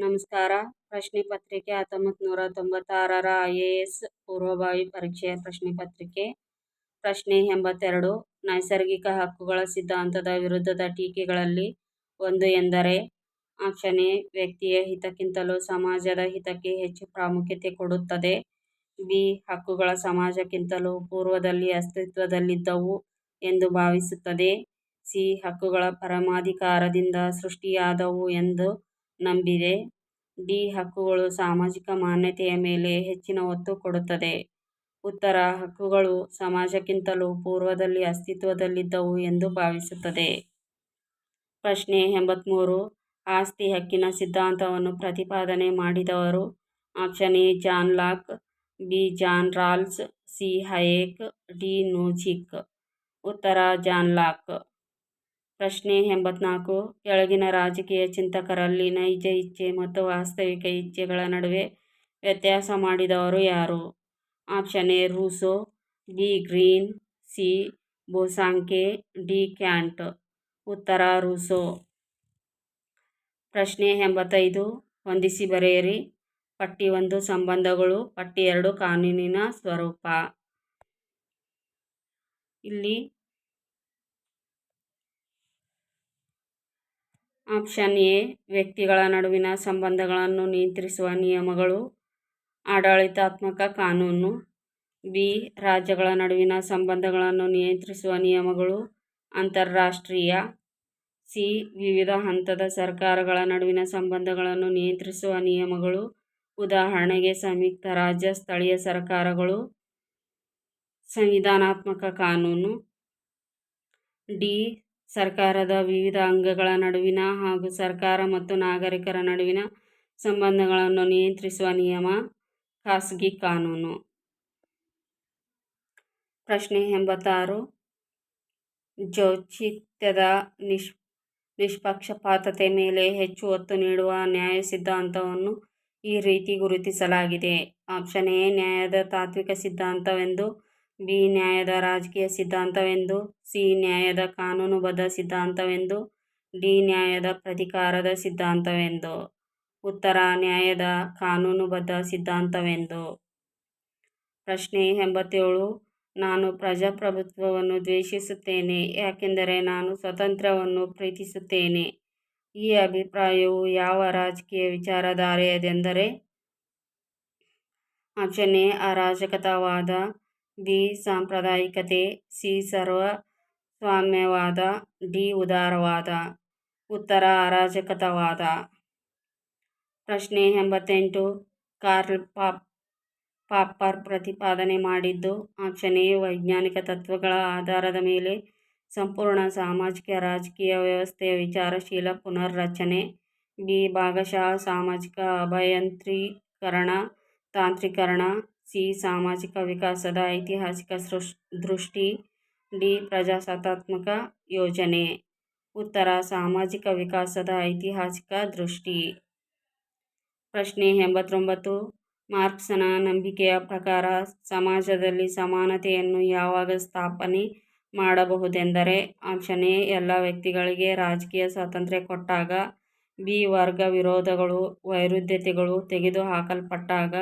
ನಮಸ್ಕಾರ. ಪ್ರಶ್ನೆ ಪತ್ರಿಕೆ ಹತ್ತೊಂಬತ್ತು ನೂರ ತೊಂಬತ್ತಾರರ ಐ ಎ ಎಸ್ ಪೂರ್ವಭಾವಿ ಪರೀಕ್ಷೆಯ ಪ್ರಶ್ನೆ ಪತ್ರಿಕೆ. ಪ್ರಶ್ನೆ ಎಂಬತ್ತೆರಡು, ನೈಸರ್ಗಿಕ ಹಕ್ಕುಗಳ ಸಿದ್ಧಾಂತದ ವಿರುದ್ಧದ ಟೀಕೆಗಳಲ್ಲಿ ಒಂದು ಎಂದರೆ ಆಪ್ಷನ್ ಎ ವ್ಯಕ್ತಿಯ ಹಿತಕ್ಕಿಂತಲೂ ಸಮಾಜದ ಹಿತಕ್ಕೆ ಹೆಚ್ಚು ಪ್ರಾಮುಖ್ಯತೆ ಕೊಡುತ್ತದೆ. ಬಿ, ಹಕ್ಕುಗಳ ಸಮಾಜಕ್ಕಿಂತಲೂ ಪೂರ್ವದಲ್ಲಿ ಅಸ್ತಿತ್ವದಲ್ಲಿದ್ದವು ಎಂದು ಭಾವಿಸುತ್ತದೆ. ಸಿ, ಹಕ್ಕುಗಳ ಪರಮಾಧಿಕಾರದಿಂದ ಸೃಷ್ಟಿಯಾದವು ಎಂದು ನಂಬಿದೆ. ಡಿ ಹಕ್ಕುಗಳು ಸಾಮಾಜಿಕ ಮಾನ್ಯತೆಯ ಮೇಲೆ ಹೆಚ್ಚಿನ ಒತ್ತು ಕೊಡುತ್ತದೆ. ಉತ್ತರ, ಹಕ್ಕುಗಳು ಸಮಾಜಕ್ಕಿಂತಲೂ ಪೂರ್ವದಲ್ಲಿ ಅಸ್ತಿತ್ವದಲ್ಲಿದ್ದವು ಎಂದು ಭಾವಿಸುತ್ತದೆ. ಪ್ರಶ್ನೆ ಎಂಬತ್ತ್ಮೂರು ಆಸ್ತಿ ಹಕ್ಕಿನ ಸಿದ್ಧಾಂತವನ್ನು ಪ್ರತಿಪಾದನೆ ಮಾಡಿದವರು option A John Locke, B John Rawls, C Hayek, D Nozick. ಉತ್ತರ, ಜಾನ್ ಲಾಕ್. ಪ್ರಶ್ನೆ ಎಂಬತ್ನಾಲ್ಕು, ಕೆಳಗಿನ ರಾಜಕೀಯ ಚಿಂತಕರಲ್ಲಿ ನೈಜ ಇಚ್ಛೆ ಮತ್ತು ವಾಸ್ತವಿಕ ಇಚ್ಛೆಗಳ ನಡುವೆ ವ್ಯತ್ಯಾಸ ಮಾಡಿದವರು ಯಾರು? Option A, Rousseau, B, Green, C, Bosanquet, D, Kant. ಉತ್ತರ, ರೂಸೋ. ಪ್ರಶ್ನೆ ಎಂಬತ್ತೈದು, ಹೊಂದಿಸಿ ಬರೆಯಿರಿ. ಪಟ್ಟಿ ಒಂದು, ಸಂಬಂಧಗಳು. ಪಟ್ಟಿ ಎರಡು, ಕಾನೂನಿನ ಸ್ವರೂಪ. ಇಲ್ಲಿ ಆಪ್ಷನ್ ಎ, ವ್ಯಕ್ತಿಗಳ ನಡುವಿನ ಸಂಬಂಧಗಳನ್ನು ನಿಯಂತ್ರಿಸುವ ನಿಯಮಗಳು, ಆಡಳಿತಾತ್ಮಕ ಕಾನೂನು. ಬಿ, ರಾಜ್ಯಗಳ ನಡುವಿನ ಸಂಬಂಧಗಳನ್ನು ನಿಯಂತ್ರಿಸುವ ನಿಯಮಗಳು, ಅಂತಾರಾಷ್ಟ್ರೀಯ. ಸಿ, ವಿವಿಧ ಹಂತದ ಸರ್ಕಾರಗಳ ನಡುವಿನ ಸಂಬಂಧಗಳನ್ನು ನಿಯಂತ್ರಿಸುವ ನಿಯಮಗಳು, ಉದಾಹರಣೆಗೆ ಸಂಯುಕ್ತ ರಾಜ್ಯ, ಸ್ಥಳೀಯ ಸರ್ಕಾರಗಳು. ಸಂವಿಧಾನಾತ್ಮಕ ಕಾನೂನು. ಡಿ ಸರ್ಕಾರದ ವಿವಿಧ ಅಂಗಗಳ ನಡುವಿನ ಹಾಗೂ ಸರ್ಕಾರ ಮತ್ತು ನಾಗರಿಕರ ನಡುವಿನ ಸಂಬಂಧಗಳನ್ನು ನಿಯಂತ್ರಿಸುವ ನಿಯಮ, ಖಾಸಗಿ ಕಾನೂನು. ಪ್ರಶ್ನೆ ಎಂಬತ್ತಾರು. ಜೌಚಿತ್ಯದ ನಿಷ್ ನಿಷ್ಪಕ್ಷಪಾತತೆ ಮೇಲೆ ಹೆಚ್ಚು ಒತ್ತು ನೀಡುವ ನ್ಯಾಯ ಸಿದ್ಧಾಂತವನ್ನು ಈ ರೀತಿ ಗುರುತಿಸಲಾಗಿದೆ. ಆಪ್ಷನ್ ಎ, ನ್ಯಾಯದ ತಾತ್ವಿಕ ಸಿದ್ಧಾಂತವೆಂದು ಬಿ ನ್ಯಾಯದ ರಾಜಕೀಯ ಸಿದ್ಧಾಂತವೆಂದು, ಸಿ ನ್ಯಾಯದ ಕಾನೂನುಬದ್ಧ ಸಿದ್ಧಾಂತವೆಂದು, ಡಿ ನ್ಯಾಯದ ಪ್ರತಿಕಾರದ ಸಿದ್ಧಾಂತವೆಂದು. ಉತ್ತರ ನ್ಯಾಯದ ಕಾನೂನುಬದ್ಧ ಸಿದ್ಧಾಂತವೆಂದು. ಪ್ರಶ್ನೆ ಎಂಬತ್ತೇಳು. ನಾನು ಪ್ರಜಾಪ್ರಭುತ್ವವನ್ನು ದ್ವೇಷಿಸುತ್ತೇನೆ, ಯಾಕೆಂದರೆ ನಾನು ಸ್ವತಂತ್ರವನ್ನು ಪ್ರೀತಿಸುತ್ತೇನೆ. ಈ ಅಭಿಪ್ರಾಯವು ಯಾವ ರಾಜಕೀಯ ವಿಚಾರಧಾರೆಯದೆಂದರೆ, ಆಪ್ಷನ್ ಎ, ಅರಾಜಕತಾವಾದ ಬಿ ಸಾಂಪ್ರದಾಯಿಕತೆ, ಸಿ ಸರ್ವ ಸ್ವಾಮ್ಯವಾದ ಡಿ ಉದಾರವಾದ, ಉತ್ತರ ಅರಾಜಕತವಾದ. ಪ್ರಶ್ನೆ ಎಂಬತ್ತೆಂಟು. ಕಾರ್ಲ್ ಪಾಪ್, ಪಾಪ್ಪರ್ ಪ್ರತಿಪಾದನೆ ಮಾಡಿದ್ದು ಎ ವೈಜ್ಞಾನಿಕ ತತ್ವಗಳ ಆಧಾರದ ಮೇಲೆ ಸಂಪೂರ್ಣ ಸಾಮಾಜಿಕ, ರಾಜಕೀಯ ವ್ಯವಸ್ಥೆಯ ವಿಚಾರಶೀಲ ಪುನರ್ರಚನೆ. ಬಿ. ಭಾಗಶಃ ಸಾಮಾಜಿಕ ಅಭಿಯಾಂತ್ರೀಕರಣ ತಾಂತ್ರೀಕರಣ, ಸಿ, ಸಾಮಾಜಿಕ ವಿಕಾಸದ ಐತಿಹಾಸಿಕ ದೃಷ್ಟಿ, ಡಿ, ಪ್ರಜಾಸತ್ತಾತ್ಮಕ ಯೋಜನೆ. ಉತ್ತರ, ಸಾಮಾಜಿಕ ವಿಕಾಸದ ಐತಿಹಾಸಿಕ ದೃಷ್ಟಿ. ಪ್ರಶ್ನೆ ಎಂಬತ್ತೊಂಬತ್ತು, ಮಾರ್ಕ್ಸನ ನಂಬಿಕೆಯ ಪ್ರಕಾರ ಸಮಾಜದಲ್ಲಿ ಸಮಾನತೆಯನ್ನು ಯಾವಾಗ ಸ್ಥಾಪನೆ ಮಾಡಬಹುದೆಂದರೆ, ಆಪ್ಷನ್ ಎ, ಎಲ್ಲ ವ್ಯಕ್ತಿಗಳಿಗೆ ರಾಜಕೀಯ ಸ್ವಾತಂತ್ರ್ಯ ಕೊಟ್ಟಾಗ, ಬಿ, ವರ್ಗ ವಿರೋಧಗಳು, ವೈರುಧ್ಯತೆಗಳು ತೆಗೆದುಹಾಕಲ್ಪಟ್ಟಾಗ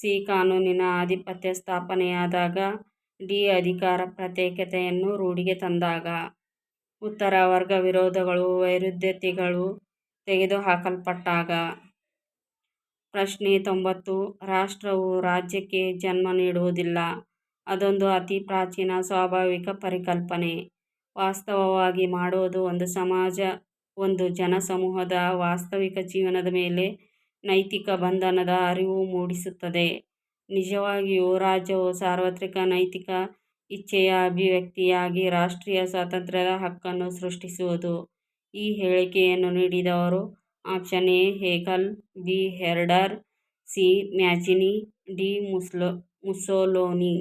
ಸಿ ಕಾನೂನಿನ ಆಧಿಪತ್ಯ ಸ್ಥಾಪನೆಯಾದಾಗ ಡಿ ಅಧಿಕಾರ ಪ್ರತ್ಯೇಕತೆಯನ್ನು ರೂಢಿಗೆ ತಂದಾಗ ಉತ್ತರ ವರ್ಗ ವಿರೋಧಗಳು, ವೈರುಧ್ಯತೆಗಳು ತೆಗೆದುಹಾಕಲ್ಪಟ್ಟಾಗ ಪ್ರಶ್ನೆ ತೊಂಬತ್ತು, ರಾಷ್ಟ್ರವು ರಾಜ್ಯಕ್ಕೆ ಜನ್ಮ ನೀಡುವುದಿಲ್ಲ. ಅದೊಂದು ಅತಿ ಪ್ರಾಚೀನ ಸ್ವಾಭಾವಿಕ ಪರಿಕಲ್ಪನೆ. ವಾಸ್ತವವಾಗಿ ಮಾಡುವುದು ಒಂದು ಸಮಾಜ, ಒಂದು ಜನಸಮೂಹದ ವಾಸ್ತವಿಕ ಜೀವನದ ಮೇಲೆ ನೈತಿಕ ಬಂಧನದ ಅರಿವು ಮೂಡಿಸುತ್ತದೆ. ನಿಜವಾಗಿಯೂ ರಾಜ್ಯವು ಸಾರ್ವತ್ರಿಕ ನೈತಿಕ ಇಚ್ಛೆಯ ಅಭಿವ್ಯಕ್ತಿಯಾಗಿ ರಾಷ್ಟ್ರೀಯ ಸ್ವಾತಂತ್ರ್ಯದ ಹಕ್ಕನ್ನು ಸೃಷ್ಟಿಸುವುದು. ಈ ಹೇಳಿಕೆಯನ್ನು ನೀಡಿದವರು option A, Hegel, B, Herder, C, Mazzini, D, ಮುಸ್ಲೋ Mussolini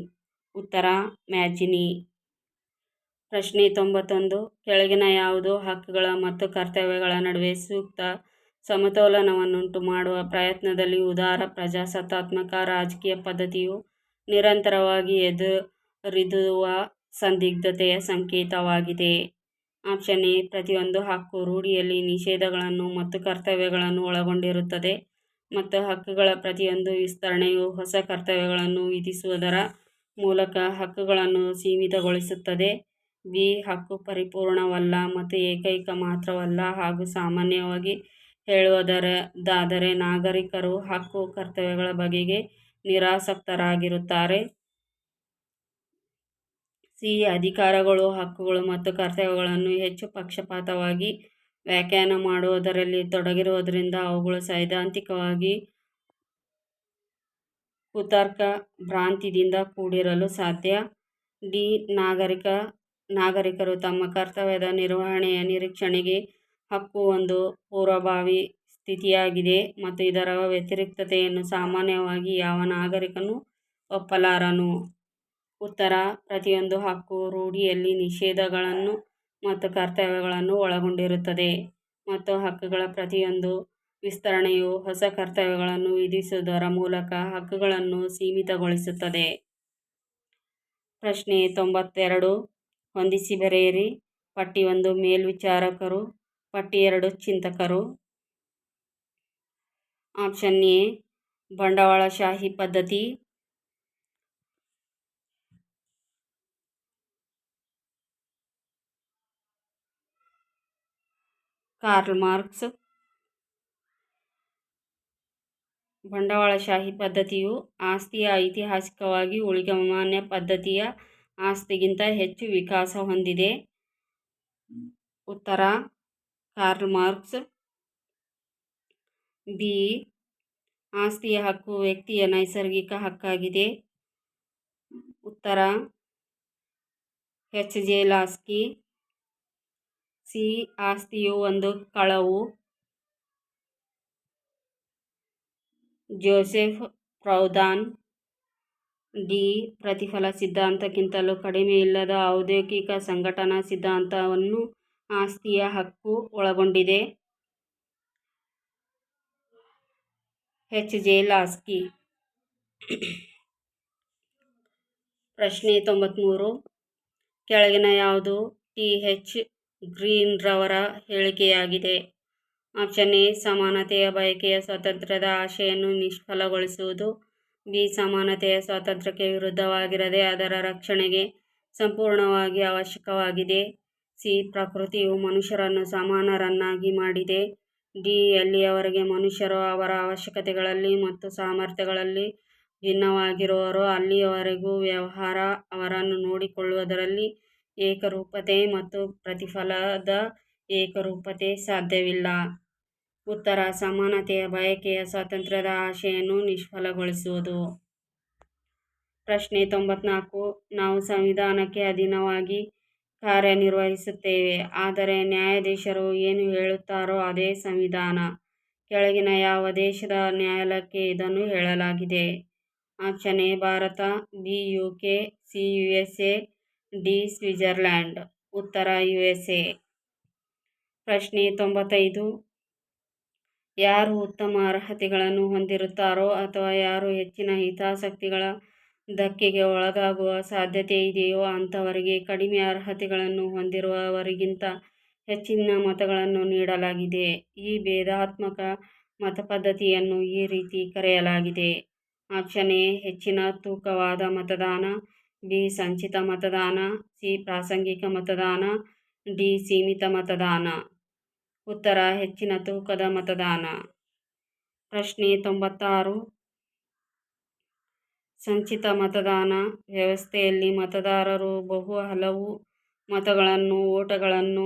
ಉತ್ತರ, ಮ್ಯಾಜಿನಿ. ಪ್ರಶ್ನೆ ತೊಂಬತ್ತೊಂದು, ಕೆಳಗಿನ ಯಾವುದು ಹಕ್ಕುಗಳ ಮತ್ತು ಕರ್ತವ್ಯಗಳ ನಡುವೆ ಸೂಕ್ತ ಸಮತೋಲನವನ್ನುಂಟು ಮಾಡುವ ಪ್ರಯತ್ನದಲ್ಲಿ ಉದಾರ, ಪ್ರಜಾಸತ್ತಾತ್ಮಕ, ರಾಜಕೀಯ ಪದ್ಧತಿಯು ನಿರಂತರವಾಗಿ ಎದುರಿದುವ ಸಂದಿಗ್ಧತೆಯ ಸಂಕೇತವಾಗಿದೆ. ಆಪ್ಷನ್ ಎ, ಪ್ರತಿಯೊಂದು ಹಕ್ಕು ರೂಢಿಯಲ್ಲಿ ನಿಷೇಧಗಳನ್ನು ಮತ್ತು ಕರ್ತವ್ಯಗಳನ್ನು ಒಳಗೊಂಡಿರುತ್ತದೆ ಮತ್ತು ಹಕ್ಕುಗಳ ಪ್ರತಿಯೊಂದು ವಿಸ್ತರಣೆಯು ಹೊಸ ಕರ್ತವ್ಯಗಳನ್ನು ವಿಧಿಸುವುದರ ಮೂಲಕ ಹಕ್ಕುಗಳನ್ನು ಸೀಮಿತಗೊಳಿಸುತ್ತದೆ. ಬಿ, ಹಕ್ಕು ಪರಿಪೂರ್ಣವಲ್ಲ ಮತ್ತು ಏಕೈಕ ಮಾತ್ರವಲ್ಲ ಹಾಗೂ ಸಾಮಾನ್ಯವಾಗಿ ಹೇಳುವುದಾದರೆ ನಾಗರಿಕರು ಹಕ್ಕು ಕರ್ತವ್ಯಗಳ ಬಗೆಗೆ ನಿರಾಸಕ್ತರಾಗಿರುತ್ತಾರೆ. ಸಿ. ಅಧಿಕಾರಗಳು, ಹಕ್ಕುಗಳು ಮತ್ತು ಕರ್ತವ್ಯಗಳನ್ನು ಹೆಚ್ಚು ಪಕ್ಷಪಾತವಾಗಿ ವ್ಯಾಖ್ಯಾನ ಮಾಡುವುದರಲ್ಲಿ ತೊಡಗಿರುವುದರಿಂದ ಅವುಗಳು ಸೈದ್ಧಾಂತಿಕವಾಗಿ ಕುತರ್ಕ ಭ್ರಾಂತಿಯಿಂದ ಕೂಡಿರಲು ಸಾಧ್ಯ. ಡಿ. ನಾಗರಿಕ ನಾಗರಿಕರು ತಮ್ಮ ಕರ್ತವ್ಯದ ನಿರ್ವಹಣೆಯ ನಿರೀಕ್ಷಣೆಗೆ ಹಕ್ಕು ಒಂದು ಪೂರ್ವಭಾವಿ ಸ್ಥಿತಿಯಾಗಿದೆ ಮತ್ತು ಇದರ ವ್ಯತಿರಿಕ್ತತೆಯನ್ನು ಸಾಮಾನ್ಯವಾಗಿ ಯಾವ ನಾಗರಿಕನೂ ಒಪ್ಪಲಾರನು. ಉತ್ತರ, ಪ್ರತಿಯೊಂದು ಹಕ್ಕು ರೂಢಿಯಲ್ಲಿ ನಿಷೇಧಗಳನ್ನು ಮತ್ತು ಕರ್ತವ್ಯಗಳನ್ನು ಒಳಗೊಂಡಿರುತ್ತದೆ ಮತ್ತು ಹಕ್ಕುಗಳ ಪ್ರತಿಯೊಂದು ವಿಸ್ತರಣೆಯು ಹೊಸ ಕರ್ತವ್ಯಗಳನ್ನು ವಿಧಿಸುವುದರ ಮೂಲಕ ಹಕ್ಕುಗಳನ್ನು ಸೀಮಿತಗೊಳಿಸುತ್ತದೆ. ಪ್ರಶ್ನೆ ತೊಂಬತ್ತೆರಡು ಹೊಂದಿಸಿ ಬರೆಯಿರಿ ಪಟ್ಟಿ ಒಂದು ಮೇಲ್ವಿಚಾರಕರು ಪಟ್ಟಿ ಎರಡು, ಚಿಂತಕರು. ಆಪ್ಷನ್ ಎ ಬಂಡವಾಳಶಾಹಿ ಪದ್ಧತಿ. Karl Marx. ಬಂಡವಾಳಶಾಹಿ ಪದ್ಧತಿಯು ಆಸ್ತಿಯ ಐತಿಹಾಸಿಕವಾಗಿ ಉಳಿಗಮಾನ್ಯ ಪದ್ಧತಿಯ ಆಸ್ತಿಗಿಂತ ಹೆಚ್ಚು ವಿಕಾಸ ಹೊಂದಿದೆ. ಉತ್ತರ ಕಾರ್ಲ್ ಮಾರ್ಕ್ಸ್ ಬಿ ಆಸ್ತಿಯ ಹಕ್ಕು ವ್ಯಕ್ತಿಯ ನೈಸರ್ಗಿಕ ಹಕ್ಕಾಗಿದೆ. ಉತ್ತರ ಎಚ್ ಜೆ ಲಾಸ್ಕಿ ಸಿ ಆಸ್ತಿಯು ಒಂದು ಕಳವು. ಜೋಸೆಫ್ ಪ್ರೌದಾನ್ ಡಿ ಪ್ರತಿಫಲ ಸಿದ್ಧಾಂತಕ್ಕಿಂತಲೂ ಕಡಿಮೆ ಇಲ್ಲದ ಔದ್ಯೋಗಿಕ ಸಂಘಟನಾ ಸಿದ್ಧಾಂತವನ್ನು ಆಸ್ತಿಯ ಹಕ್ಕು ಒಳಗೊಂಡಿದೆ. H J Laski. ಪ್ರಶ್ನೆ ತೊಂಬತ್ತ್ಮೂರು ಕೆಳಗಿನ ಯಾವುದು? ಟಿ ಹೆಚ್ ಗ್ರೀನ್ರವರ ಹೇಳಿಕೆಯಾಗಿದೆ. ಆಪ್ಷನ್ ಎ, ಸಮಾನತೆಯ ಬಯಕೆಯ ಸ್ವಾತಂತ್ರ್ಯದ ಆಶೆಯನ್ನು ನಿಷ್ಫಲಗೊಳಿಸುವುದು. ಬಿ, ಸಮಾನತೆಯ ಸ್ವಾತಂತ್ರ್ಯಕ್ಕೆ ವಿರುದ್ಧವಾಗಿರದೆ ಅದರ ರಕ್ಷಣೆಗೆ ಸಂಪೂರ್ಣವಾಗಿ ಅವಶ್ಯಕವಾಗಿದೆ. ಸಿ ಪ್ರಕೃತಿಯು ಮನುಷ್ಯರನ್ನು ಸಮಾನರನ್ನಾಗಿ ಮಾಡಿದೆ. ಡಿ ಎಲ್ಲಿಯವರೆಗೆ ಮನುಷ್ಯರು ಅವರ ಅವಶ್ಯಕತೆಗಳಲ್ಲಿ ಮತ್ತು ಸಾಮರ್ಥ್ಯಗಳಲ್ಲಿ ಭಿನ್ನವಾಗಿರುವರೋ ಅಲ್ಲಿಯವರೆಗೂ ವ್ಯವಹಾರ ಅವರನ್ನು ನೋಡಿಕೊಳ್ಳುವುದರಲ್ಲಿ ಏಕರೂಪತೆ ಮತ್ತು ಪ್ರತಿಫಲದ ಏಕರೂಪತೆ ಸಾಧ್ಯವಿಲ್ಲ. ಉತ್ತರ, ಸಮಾನತೆಯ ಬಯಕೆಯ ಸ್ವಾತಂತ್ರ್ಯದ ಆಶೆಯನ್ನು ನಿಷ್ಫಲಗೊಳಿಸುವುದು. ಪ್ರಶ್ನೆ ತೊಂಬತ್ನಾಲ್ಕು, ನಾವು ಸಂವಿಧಾನಕ್ಕೆ ಅಧೀನವಾಗಿ ಕಾರ್ಯನಿರ್ವಹಿಸುತ್ತೇವೆ. ಆದರೆ ನ್ಯಾಯಾಧೀಶರು ಏನು ಹೇಳುತ್ತಾರೋ ಅದೇ ಸಂವಿಧಾನ. ಕೆಳಗಿನ ಯಾವ ದೇಶದ ನ್ಯಾಯಾಲಯಕ್ಕೆ ಇದನ್ನು ಹೇಳಲಾಗಿದೆ? Option A, Bharat, B U K C U S A D Switzerland ಉತ್ತರ ಯು ಎಸ್ ಎ ಪ್ರಶ್ನೆ ತೊಂಬತ್ತೈದು. ಯಾರು ಉತ್ತಮ ಅರ್ಹತೆಗಳನ್ನು ಹೊಂದಿರುತ್ತಾರೋ ಅಥವಾ ಯಾರು ಹೆಚ್ಚಿನ ಹಿತಾಸಕ್ತಿಗಳ ಧಕ್ಕೆಗೆ ಒಳಗಾಗುವ ಸಾಧ್ಯತೆ ಇದೆಯೋ ಅಂಥವರಿಗೆ ಕಡಿಮೆ ಅರ್ಹತೆಗಳನ್ನು ಹೊಂದಿರುವವರಿಗಿಂತ ಹೆಚ್ಚಿನ ಮತಗಳನ್ನು ನೀಡಲಾಗಿದೆ. ಈ ಭೇದಾತ್ಮಕ ಮತಪದ್ಧತಿಯನ್ನು ಈ ರೀತಿ ಕರೆಯಲಾಗಿದೆ. ಆಪ್ಷನ್ ಎ, ಹೆಚ್ಚಿನ ತೂಕವಾದ ಮತದಾನ. ಬಿ, ಸಂಚಿತ ಮತದಾನ. ಸಿ, ಪ್ರಾಸಂಗಿಕ ಮತದಾನ. ಡಿ, ಸೀಮಿತ ಮತದಾನ. ಉತ್ತರ, ಹೆಚ್ಚಿನ ತೂಕದ ಮತದಾನ. ಪ್ರಶ್ನೆ ತೊಂಬತ್ತಾರು ಸಂಚಿತ ಮತದಾನ ವ್ಯವಸ್ಥೆಯಲ್ಲಿ ಮತದಾರರು ಬಹು ಹಲವು ಮತಗಳನ್ನು, ಓಟಗಳನ್ನು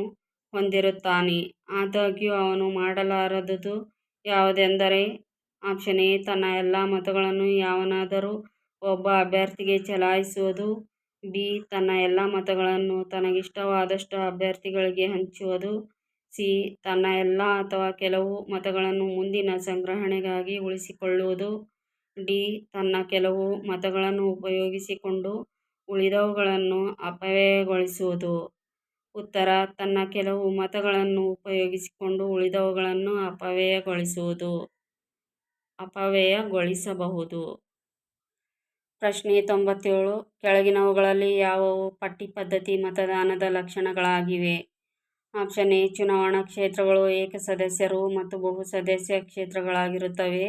ಹೊಂದಿರುತ್ತಾನೆ. ಆದಾಗ್ಯೂ ಅವನು ಮಾಡಲಾರದುದು ಯಾವುದೆಂದರೆ, ಆಪ್ಷನ್ ಎ, ತನ್ನ ಎಲ್ಲ ಮತಗಳನ್ನು ಯಾವನಾದರೂ ಒಬ್ಬ ಅಭ್ಯರ್ಥಿಗೆ ಚಲಾಯಿಸುವುದು, ಬಿ, ತನ್ನ ಎಲ್ಲ ಮತಗಳನ್ನು ತನಗಿಷ್ಟವಾದಷ್ಟು ಅಭ್ಯರ್ಥಿಗಳಿಗೆ ಹಂಚುವುದು, ಸಿ, ತನ್ನ ಎಲ್ಲ ಅಥವಾ ಕೆಲವು ಮತಗಳನ್ನು ಮುಂದಿನ ಸಂಗ್ರಹಣೆಗಾಗಿ ಉಳಿಸಿಕೊಳ್ಳುವುದು. ಡಿ ತನ್ನ ಕೆಲವು ಮತಗಳನ್ನು ಉಪಯೋಗಿಸಿಕೊಂಡು ಉಳಿದವುಗಳನ್ನು ಅಪವ್ಯಯಗೊಳಿಸುವುದು. ಉತ್ತರ, ತನ್ನ ಕೆಲವು ಮತಗಳನ್ನು ಉಪಯೋಗಿಸಿಕೊಂಡು ಉಳಿದವುಗಳನ್ನು ಅಪವ್ಯಯಗೊಳಿಸುವುದು. ಅಪವ್ಯಯಗೊಳಿಸಬಹುದು. ಪ್ರಶ್ನೆ ತೊಂಬತ್ತೇಳು, ಕೆಳಗಿನವುಗಳಲ್ಲಿ ಯಾವುವು? ಪಟ್ಟಿ ಪದ್ಧತಿ, ಮತದಾನದ ಲಕ್ಷಣಗಳಾಗಿವೆ. ಆಪ್ಷನ್ ಎ, ಚುನಾವಣಾ ಕ್ಷೇತ್ರಗಳು ಏಕಸದಸ್ಯರು ಮತ್ತು ಬಹುಸದಸ್ಯ ಕ್ಷೇತ್ರಗಳಾಗಿರುತ್ತವೆ.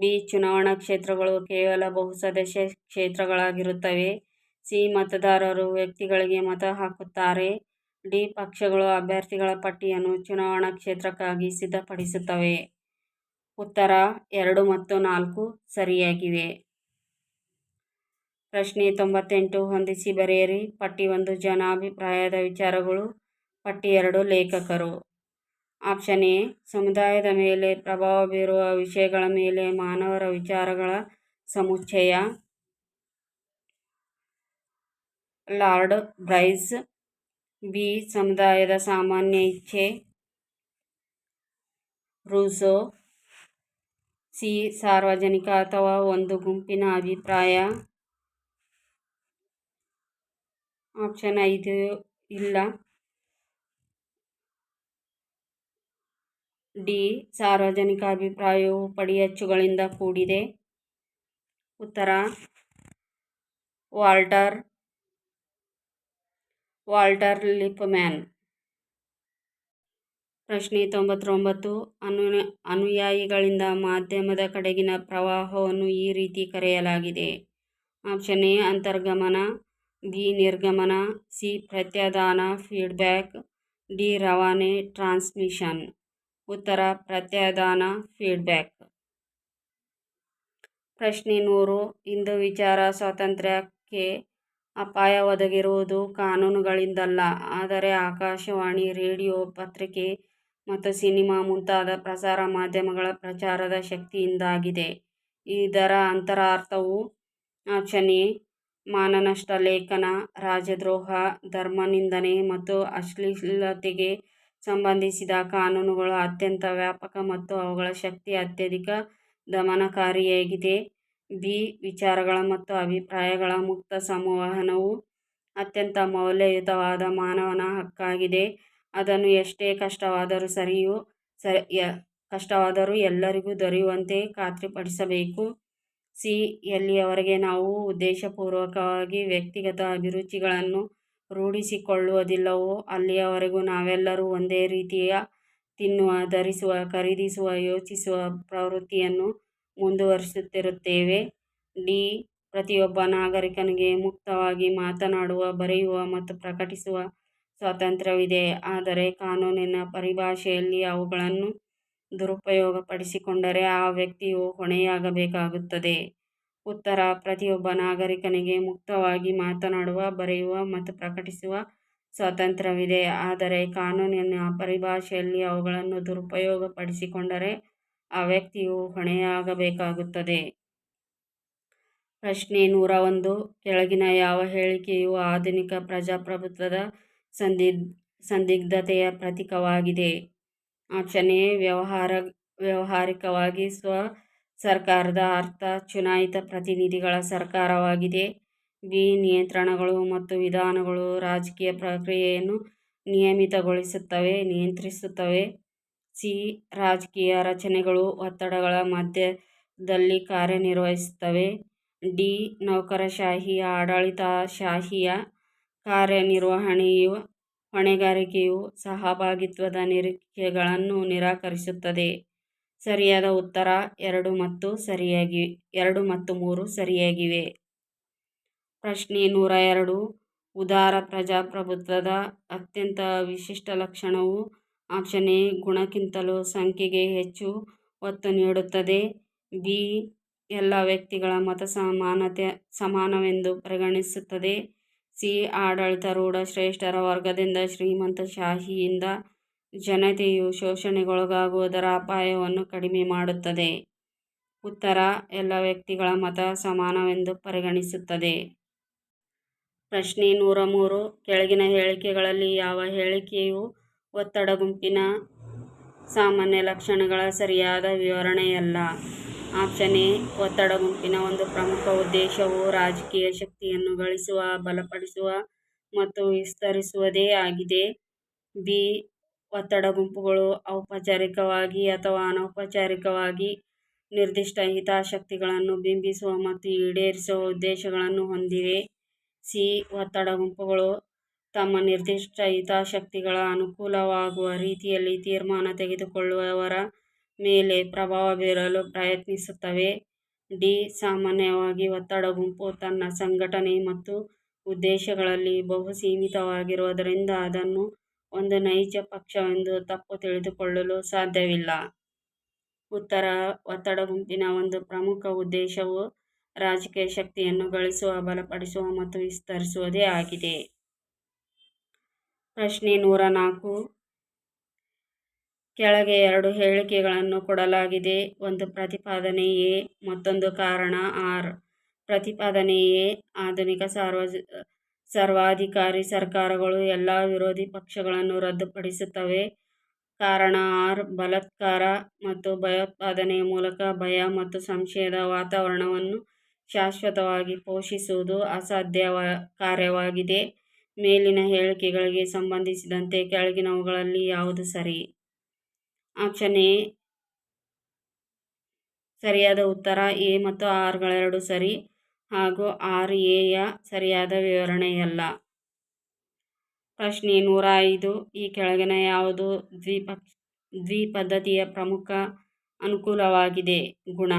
ಬಿ ಚುನಾವಣಾ ಕ್ಷೇತ್ರಗಳು ಕೇವಲ ಬಹುಸದಸ್ಯ ಕ್ಷೇತ್ರಗಳಾಗಿರುತ್ತವೆ. ಸಿ ಮತದಾರರು ವ್ಯಕ್ತಿಗಳಿಗೆ ಮತ ಹಾಕುತ್ತಾರೆ. ಡಿ ಪಕ್ಷಗಳು ಅಭ್ಯರ್ಥಿಗಳ ಪಟ್ಟಿಯನ್ನು ಚುನಾವಣಾ ಕ್ಷೇತ್ರಕ್ಕಾಗಿ ಸಿದ್ಧಪಡಿಸುತ್ತವೆ. ಉತ್ತರ ಎರಡು ಮತ್ತು ನಾಲ್ಕು ಸರಿಯಾಗಿವೆ. ಪ್ರಶ್ನೆ ತೊಂಬತ್ತೆಂಟು ಹೊಂದಿಸಿ ಬರೆಯಿರಿ. ಪಟ್ಟಿ ಒಂದು ಜನಾಭಿಪ್ರಾಯದ ವಿಚಾರಗಳು. ಪಟ್ಟಿ ಎರಡು ಲೇಖಕರು. ಆಪ್ಷನ್ ಎ, ಸಮುದಾಯದ ಮೇಲೆ ಪ್ರಭಾವ ಬೀರುವ ವಿಷಯಗಳ ಮೇಲೆ ಮಾನವರ ವಿಚಾರಗಳ ಸಮುಚ್ಚಯ. ಲಾರ್ಡ್ ಬ್ರೈಸ್ ಬಿ, ಸಮುದಾಯದ ಸಾಮಾನ್ಯ ಇಚ್ಛೆ. ರೂಸೋ ಸಿ, ಸಾರ್ವಜನಿಕ ಅಥವಾ ಒಂದು ಗುಂಪಿನ ಅಭಿಪ್ರಾಯ. ಆಪ್ಷನ್ ಐದು, ಇಲ್ಲ. ಡಿ. ಸಾರ್ವಜನಿಕ ಅಭಿಪ್ರಾಯವು ಪಡಿಯಚ್ಚುಗಳಿಂದ ಕೂಡಿದೆ. ಉತ್ತರ. ವಾಲ್ಟರ್. Walter Lippmann. ಪ್ರಶ್ನೆ ತೊಂಬತ್ತೊಂಬತ್ತು. ಅನು, ಅನುಯಾಯಿಗಳಿಂದ ಮಾಧ್ಯಮದ ಕಡೆಗಿನ ಪ್ರವಾಹವನ್ನು ಈ ರೀತಿ ಕರೆಯಲಾಗಿದೆ. ಆಪ್ಷನ್ ಎ, ಅಂತರ್ಗಮನ. ಬಿ, ನಿರ್ಗಮನ. ಸಿ, ಪ್ರತ್ಯದಾನ. ಫೀಡ್ಬ್ಯಾಕ್. ಡಿ, ರವಾನೆ. ಟ್ರಾನ್ಸ್ಮಿಷನ್. ಉತ್ತರ ಪ್ರತ್ಯಾಧಾನ ಫೀಡ್ಬ್ಯಾಕ್ ಪ್ರಶ್ನೆ ನೂರು, ಇಂದು ವಿಚಾರ ಸ್ವಾತಂತ್ರ್ಯಕ್ಕೆ ಅಪಾಯ ಒದಗಿರುವುದು ಕಾನೂನುಗಳಿಂದಲ್ಲ, ಆದರೆ ಆಕಾಶವಾಣಿ, ರೇಡಿಯೋ, ಪತ್ರಿಕೆ ಮತ್ತು ಸಿನಿಮಾ ಮುಂತಾದ ಪ್ರಸಾರ ಮಾಧ್ಯಮಗಳ ಪ್ರಚಾರದ ಶಕ್ತಿಯಿಂದಾಗಿದೆ. ಇದರ ಅಂತರಾರ್ಥವು ಆಪ್ಷನ್ ಎ ಮಾನನಷ್ಟ ಲೇಖನ ರಾಜದ್ರೋಹ, ಧರ್ಮನಿಂದನೆ ಮತ್ತು ಅಶ್ಲೀಲತೆಗೆ ಸಂಬಂಧಿಸಿದ ಕಾನೂನುಗಳು ಅತ್ಯಂತ ವ್ಯಾಪಕ ಮತ್ತು ಅವುಗಳ ಶಕ್ತಿ ಅತ್ಯಧಿಕ ದಮನಕಾರಿಯಾಗಿದೆ. ಬಿ, ವಿಚಾರಗಳ ಮತ್ತು ಅಭಿಪ್ರಾಯಗಳ ಮುಕ್ತ ಸಂವಹನವು ಅತ್ಯಂತ ಮೌಲ್ಯಯುತವಾದ ಮಾನವನ ಹಕ್ಕಾಗಿದೆ. ಅದನ್ನು ಎಷ್ಟೇ ಕಷ್ಟವಾದರೂ ಸರಿಯೂ ಸ ಕಷ್ಟವಾದರೂ ಎಲ್ಲರಿಗೂ ದೊರೆಯುವಂತೆ ಖಾತ್ರಿಪಡಿಸಬೇಕು. ಸಿ, ಎಲ್ಲಿಯವರೆಗೆ ನಾವು ಉದ್ದೇಶಪೂರ್ವಕವಾಗಿ ವ್ಯಕ್ತಿಗತ ಅಭಿರುಚಿಗಳನ್ನು ರೂಢಿಸಿಕೊಳ್ಳುವುದಿಲ್ಲವೋ? ಅಲ್ಲಿಯವರೆಗೂ ನಾವೆಲ್ಲರೂ ಒಂದೇ ರೀತಿಯ ತಿನ್ನುವ, ಧರಿಸುವ, ಖರೀದಿಸುವ, ಯೋಚಿಸುವ ಪ್ರವೃತ್ತಿಯನ್ನು ಮುಂದುವರಿಸುತ್ತಿರುತ್ತೇವೆ. ಡಿ. ಪ್ರತಿಯೊಬ್ಬ ನಾಗರಿಕನಿಗೆ ಮುಕ್ತವಾಗಿ ಮಾತನಾಡುವ, ಬರೆಯುವ ಮತ್ತು ಪ್ರಕಟಿಸುವ ಸ್ವಾತಂತ್ರ್ಯವಿದೆ. ಆದರೆ ಕಾನೂನಿನ ಪರಿಭಾಷೆಯಲ್ಲಿ ಅವುಗಳನ್ನು ದುರುಪಯೋಗಪಡಿಸಿಕೊಂಡರೆ ಆ ವ್ಯಕ್ತಿಯು ಹೊಣೆಯಾಗಬೇಕಾಗುತ್ತದೆ. ಉತ್ತರ, ಪ್ರತಿಯೊಬ್ಬ ನಾಗರಿಕನಿಗೆ ಮುಕ್ತವಾಗಿ ಮಾತನಾಡುವ, ಬರೆಯುವ ಮತ್ತು ಪ್ರಕಟಿಸುವ ಸ್ವಾತಂತ್ರ್ಯವಿದೆ. ಆದರೆ ಕಾನೂನಿನ ಪರಿಭಾಷೆಯಲ್ಲಿ ಅವುಗಳನ್ನು ದುರುಪಯೋಗಪಡಿಸಿಕೊಂಡರೆ ಆ ವ್ಯಕ್ತಿಯು ಹೊಣೆಯಾಗಬೇಕಾಗುತ್ತದೆ. ಪ್ರಶ್ನೆ ನೂರ ಒಂದು. ಕೆಳಗಿನ ಯಾವ ಹೇಳಿಕೆಯು ಆಧುನಿಕ ಪ್ರಜಾಪ್ರಭುತ್ವದ ಸಂದಿ, ಸಂದಿಗ್ಧತೆಯ ಪ್ರತೀಕವಾಗಿದೆ? Option A. ವ್ಯವಹಾರ, ವ್ಯವಹಾರಿಕವಾಗಿ ಸ್ವ ಸರ್ಕಾರದ ಅರ್ಥ ಚುನಾಯಿತ ಪ್ರತಿನಿಧಿಗಳ ಸರ್ಕಾರವಾಗಿದೆ. ಬಿ ನಿಯಂತ್ರಣಗಳು ಮತ್ತು ವಿಧಾನಗಳು ರಾಜಕೀಯ ಪ್ರಕ್ರಿಯೆಯನ್ನು ನಿಯಮಿತಗೊಳಿಸುತ್ತವೆ, ನಿಯಂತ್ರಿಸುತ್ತವೆ. ಸಿ ರಾಜಕೀಯ ರಚನೆಗಳು ಒತ್ತಡಗಳ ಮಧ್ಯದಲ್ಲಿ ಕಾರ್ಯನಿರ್ವಹಿಸುತ್ತವೆ. ಡಿ ನೌಕರಶಾಹಿಯ ಆಡಳಿತಶಾಹಿಯ ಕಾರ್ಯನಿರ್ವಹಣೆಯು ಹೊಣೆಗಾರಿಕೆಯು ಸಹಭಾಗಿತ್ವದ ನಿರೀಕ್ಷೆಗಳನ್ನು ನಿರಾಕರಿಸುತ್ತದೆ. ಸರಿಯಾದ ಉತ್ತರ ಎರಡು ಮತ್ತು ಸರಿಯಾಗಿ, ಎರಡು ಮತ್ತು ಮೂರು ಸರಿಯಾಗಿವೆ. ಪ್ರಶ್ನೆ ನೂರ ಎರಡು. ಉದಾರ ಪ್ರಜಾಪ್ರಭುತ್ವದ ಅತ್ಯಂತ ವಿಶಿಷ್ಟ ಲಕ್ಷಣವು ಆಪ್ಷನ್ ಎ, ಗುಣಕ್ಕಿಂತಲೂ ಸಂಖ್ಯೆಗೆ ಹೆಚ್ಚು ಒತ್ತು ನೀಡುತ್ತದೆ. ಬಿ, ಎಲ್ಲ ವ್ಯಕ್ತಿಗಳ ಮತ ಸಮಾನತೆ ಸಮಾನವೆಂದು ಪರಿಗಣಿಸುತ್ತದೆ. ಸಿ, ಆಡಳಿತಾರೂಢ ಶ್ರೇಷ್ಠರ ವರ್ಗದಿಂದ ಶ್ರೀಮಂತಶಾಹಿಯಿಂದ ಜನತೆಯು ಶೋಷಣೆಗೊಳಗಾಗುವುದರ ಅಪಾಯವನ್ನು ಕಡಿಮೆ ಮಾಡುತ್ತದೆ. ಉತ್ತರ, ಎಲ್ಲ ವ್ಯಕ್ತಿಗಳ ಮತ ಸಮಾನವೆಂದು ಪರಿಗಣಿಸುತ್ತದೆ. ಪ್ರಶ್ನೆ ನೂರ ಮೂರು, ಕೆಳಗಿನ ಹೇಳಿಕೆಗಳಲ್ಲಿ ಯಾವ ಹೇಳಿಕೆಯು ಒತ್ತಡ, ಗುಂಪಿನ ಸಾಮಾನ್ಯ ಲಕ್ಷಣಗಳ ಸರಿಯಾದ ವಿವರಣೆಯಲ್ಲ? ಆಪ್ಷನ್ ಎ, ಒತ್ತಡ, ಗುಂಪಿನ ಒಂದು ಪ್ರಮುಖ ಉದ್ದೇಶವು ರಾಜಕೀಯ ಶಕ್ತಿಯನ್ನು ಗಳಿಸುವ, ಬಲಪಡಿಸುವ ಮತ್ತು ವಿಸ್ತರಿಸುವುದೇ ಆಗಿದೆ. ಬಿ ಒತ್ತಡ ಗುಂಪುಗಳು ಔಪಚಾರಿಕವಾಗಿ ಅಥವಾ ಅನೌಪಚಾರಿಕವಾಗಿ ನಿರ್ದಿಷ್ಟ ಹಿತಾಸಕ್ತಿಗಳನ್ನು ಬಿಂಬಿಸುವ ಮತ್ತು ಈಡೇರಿಸುವ ಉದ್ದೇಶಗಳನ್ನು ಹೊಂದಿವೆ ಸಿ ಒತ್ತಡ ಗುಂಪುಗಳು ತಮ್ಮ ನಿರ್ದಿಷ್ಟ ಹಿತಾಸಕ್ತಿಗಳ ಅನುಕೂಲವಾಗುವ ರೀತಿಯಲ್ಲಿ ತೀರ್ಮಾನ ತೆಗೆದುಕೊಳ್ಳುವವರ ಮೇಲೆ ಪ್ರಭಾವ ಬೀರಲು ಪ್ರಯತ್ನಿಸುತ್ತವೆ. ಡಿ. ಸಾಮಾನ್ಯವಾಗಿ ಒತ್ತಡ ಗುಂಪು ತನ್ನ ಸಂಘಟನೆ ಮತ್ತು ಉದ್ದೇಶಗಳಲ್ಲಿ ಬಹು-ಸೀಮಿತವಾಗಿರುವುದರಿಂದ ಅದನ್ನು ಒಂದು ನೈಜ ಪಕ್ಷವೆಂದು ತಪ್ಪು ತಿಳಿದುಕೊಳ್ಳಲು ಸಾಧ್ಯವಿಲ್ಲ. ಉತ್ತರ ಒತ್ತಡ ಗುಂಪಿನ ಒಂದು ಪ್ರಮುಖ ಉದ್ದೇಶವು ರಾಜಕೀಯ ಶಕ್ತಿಯನ್ನು ಗಳಿಸುವ, ಬಲಪಡಿಸುವ ಮತ್ತು ವಿಸ್ತರಿಸುವುದೇ ಆಗಿದೆ. ಪ್ರಶ್ನೆ ನೂರ ನಾಲ್ಕು ಕೆಳಗೆ ಎರಡು ಹೇಳಿಕೆಗಳನ್ನು ಕೊಡಲಾಗಿದೆ. ಒಂದು ಪ್ರತಿಪಾದನೆ ಎ ಮತ್ತೊಂದು ಕಾರಣ ಆರ್. ಪ್ರತಿಪಾದನೆ ಎ ಆಧುನಿಕ ಸರ್ವಾಧಿಕಾರಿ ಸರ್ಕಾರಗಳು ಎಲ್ಲ ವಿರೋಧಿ ಪಕ್ಷಗಳನ್ನು ರದ್ದುಪಡಿಸುತ್ತವೆ. ಕಾರಣ ಆರ್. ಬಲಾತ್ಕಾರ ಮತ್ತು ಭಯೋತ್ಪಾದನೆಯ ಮೂಲಕ ಭಯ ಮತ್ತು ಸಂಶಯದ ವಾತಾವರಣವನ್ನು ಶಾಶ್ವತವಾಗಿ ಪೋಷಿಸುವುದು ಅಸಾಧ್ಯ ಕಾರ್ಯವಾಗಿದೆ. ಮೇಲಿನ ಹೇಳಿಕೆಗಳಿಗೆ ಸಂಬಂಧಿಸಿದಂತೆ ಕೆಳಗಿನವುಗಳಲ್ಲಿ ಯಾವುದು ಸರಿ? ಆಪ್ಷನ್ ಎ, ಸರಿಯಾದ ಉತ್ತರ ಎ ಮತ್ತು ಆರ್ಗಳೆರಡು ಸರಿ ಹಾಗೂ ಆರ್ ಎ ಯ ಸರಿಯಾದ ವಿವರಣೆಯಲ್ಲ. ಪ್ರಶ್ನೆ ನೂರ ಐದು ಈ ಕೆಳಗಿನ ಯಾವುದು ದ್ವಿಪದ್ಧತಿಯ ಪ್ರಮುಖ ಅನುಕೂಲವಾಗಿದೆ? ಗುಣ.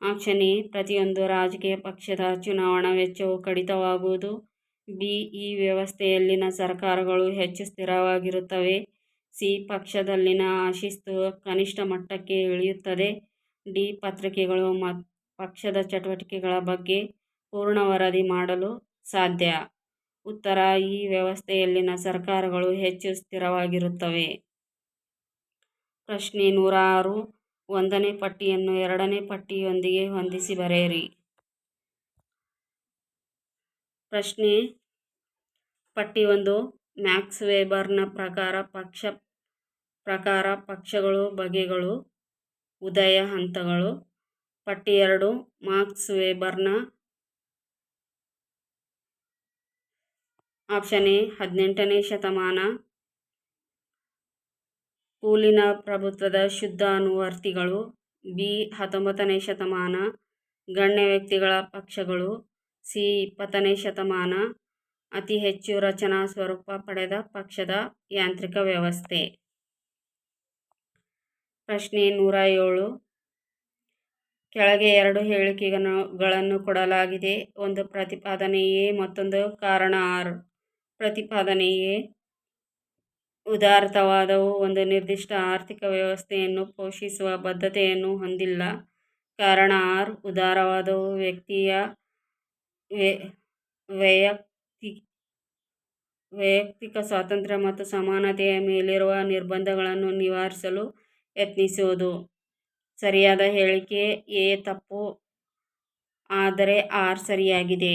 ಆಪ್ಷನ್ ಎ ಪ್ರತಿಯೊಂದು ರಾಜಕೀಯ ಪಕ್ಷದ ಚುನಾವಣಾ ವೆಚ್ಚವು ಕಡಿತವಾಗುವುದು. ಬಿ. ಈ ವ್ಯವಸ್ಥೆಯಲ್ಲಿನ ಸರ್ಕಾರಗಳು ಹೆಚ್ಚು ಸ್ಥಿರವಾಗಿರುತ್ತವೆ. ಸಿ. ಪಕ್ಷದಲ್ಲಿನ ಆಶಿಸ್ತು ಕನಿಷ್ಠ ಮಟ್ಟಕ್ಕೆ ಇಳಿಯುತ್ತದೆ. ಡಿ. ಪತ್ರಿಕೆಗಳು ಪಕ್ಷದ ಚಟುವಟಿಕೆಗಳ ಬಗ್ಗೆ ಪೂರ್ಣ ವರದಿ ಮಾಡಲು ಸಾಧ್ಯ. ಉತ್ತರ, ಈ ವ್ಯವಸ್ಥೆಯಲ್ಲಿನ ಸರ್ಕಾರಗಳು ಹೆಚ್ಚು ಸ್ಥಿರವಾಗಿರುತ್ತವೆ. ಪ್ರಶ್ನೆ ನೂರ ಆರು, ಒಂದನೇ ಪಟ್ಟಿಯನ್ನು ಎರಡನೇ ಪಟ್ಟಿಯೊಂದಿಗೆ ಹೊಂದಿಸಿ ಬರೆಯಿರಿ. ಪ್ರಶ್ನೆ ಪಟ್ಟಿ ಒಂದು ಮ್ಯಾಕ್ಸ್ ಪ್ರಕಾರ ಪಕ್ಷ, ಪ್ರಕಾರ ಪಕ್ಷಗಳು ಬಗೆಗಳು, ಉದಯ ಹಂತಗಳು. ಪಟ್ಟಿ ಎರಡು ಮಾರ್ಕ್ಸ್ ವೇಬರ್ನ ಆಪ್ಷನ್ ಎ, ಹದಿನೆಂಟನೇ ಶತಮಾನ ಕೂಲಿನ ಪ್ರಭುತ್ವದ ಶುದ್ಧ ಅನುವರ್ತಿಗಳು. ಬಿ. ಹತ್ತೊಂಬತ್ತನೇ ಶತಮಾನ ಗಣ್ಯ ವ್ಯಕ್ತಿಗಳ ಪಕ್ಷಗಳು. ಸಿ. ಇಪ್ಪತ್ತನೇ ಶತಮಾನ ಅತಿ ಹೆಚ್ಚು ರಚನಾ ಸ್ವರೂಪ ಪಡೆದ ಪಕ್ಷದ ಯಾಂತ್ರಿಕ ವ್ಯವಸ್ಥೆ. ಪ್ರಶ್ನೆ ನೂರ ಏಳು ಕೆಳಗೆ ಎರಡು ಹೇಳಿಕೆಗಳನ್ನು ಕೊಡಲಾಗಿದೆ. ಒಂದು ಪ್ರತಿಪಾದನೆಯೇ, ಮತ್ತೊಂದು ಕಾರಣ ಆರ್. ಪ್ರತಿಪಾದನೆಯೇ ಉದಾರತವಾದವು ಒಂದು ನಿರ್ದಿಷ್ಟ ಆರ್ಥಿಕ ವ್ಯವಸ್ಥೆಯನ್ನು ಪೋಷಿಸುವ ಬದ್ಧತೆಯನ್ನು ಹೊಂದಿಲ್ಲ. ಕಾರಣ ಆರ್. ಉದಾರವಾದವು ವ್ಯಕ್ತಿಯ ವೈಯಕ್ತಿಕ ಸ್ವಾತಂತ್ರ್ಯ ಮತ್ತು ಸಮಾನತೆಯ ಮೇಲಿರುವ ನಿರ್ಬಂಧಗಳನ್ನು ನಿವಾರಿಸಲು ಯತ್ನಿಸುವುದು. ಸರಿಯಾದ ಹೇಳಿಕೆ, ಎ ತಪ್ಪು, ಆದರೆ ಆರ್ ಸರಿಯಾಗಿದೆ.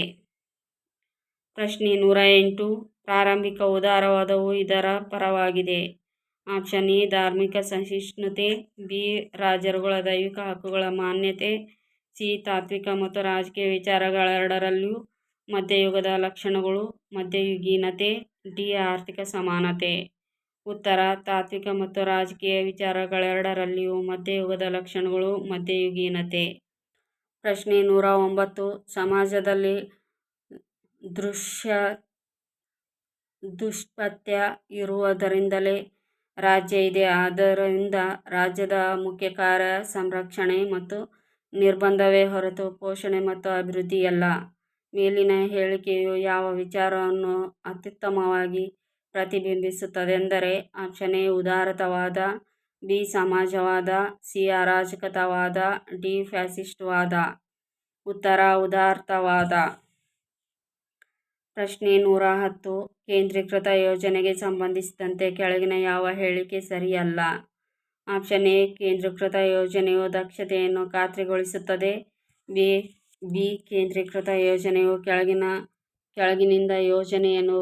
ಪ್ರಶ್ನೆ ನೂರ ಎಂಟು, ಪ್ರಾರಂಭಿಕ ಉದಾರವಾದವು ಇದರ ಪರವಾಗಿದೆ. ಆಪ್ಷನ್ ಎ, ಧಾರ್ಮಿಕ ಸಹಿಷ್ಣುತೆ. ಬಿ. ರಾಜರುಗಳ ದೈವಿಕ ಹಕ್ಕುಗಳ ಮಾನ್ಯತೆ. ಸಿ. ತಾತ್ವಿಕ ಮತ್ತು ರಾಜಕೀಯ ವಿಚಾರಗಳೆರಡರಲ್ಲೂ ಮಧ್ಯಯುಗದ ಲಕ್ಷಣಗಳು, ಮಧ್ಯಯುಗೀನತೆ. ಡಿ. ಆರ್ಥಿಕ ಸಮಾನತೆ. ಉತ್ತರ, ತಾತ್ವಿಕ ಮತ್ತು ರಾಜಕೀಯ ವಿಚಾರಗಳೆರಡರಲ್ಲಿಯೂ ಮಧ್ಯಯುಗದ ಲಕ್ಷಣಗಳು ಮಧ್ಯಯುಗೀನತೆ. ಪ್ರಶ್ನೆ ನೂರ ಒಂಬತ್ತು ಸಮಾಜದಲ್ಲಿ ದೃಶ್ಯ, ದುಷ್ಪತ್ಯ ಇರುವುದರಿಂದಲೇ ರಾಜ್ಯ ಇದೆ. ಆದ್ದರಿಂದ ರಾಜ್ಯದ ಮುಖ್ಯ ಕಾರ್ಯ ಸಂರಕ್ಷಣೆ ಮತ್ತು ನಿರ್ಬಂಧವೇ ಹೊರತು ಪೋಷಣೆ ಮತ್ತು ಅಭಿವೃದ್ಧಿಯಲ್ಲ. ಮೇಲಿನ ಹೇಳಿಕೆಯು ಯಾವ ವಿಚಾರವನ್ನು ಅತ್ಯುತ್ತಮವಾಗಿ ಪ್ರತಿಬಿಂಬಿಸುತ್ತದೆಂದರೆ ಆಪ್ಷನ್ ಎ ಉದಾರತವಾದ, ಬಿ. ಸಮಾಜವಾದ. ಸಿ. ಅರಾಜಕತಾವಾದ. ಡಿ. ಫ್ಯಾಸಿಸ್ಟ್ವಾದ ಉತ್ತರ ಉದಾರತವಾದ ಪ್ರಶ್ನೆ ನೂರ ಹತ್ತು ಕೇಂದ್ರೀಕೃತ ಯೋಜನೆಗೆ ಸಂಬಂಧಿಸಿದಂತೆ ಕೆಳಗಿನ ಯಾವ ಹೇಳಿಕೆ ಸರಿಯಲ್ಲ? ಆಪ್ಷನ್ ಎ, ಕೇಂದ್ರೀಕೃತ ಯೋಜನೆಯು ದಕ್ಷತೆಯನ್ನು ಖಾತ್ರಿಗೊಳಿಸುತ್ತದೆ. ಬಿ. ಬಿ ಕೇಂದ್ರೀಕೃತ ಯೋಜನೆಯು ಕೆಳಗಿನಿಂದ ಯೋಜನೆಯನ್ನು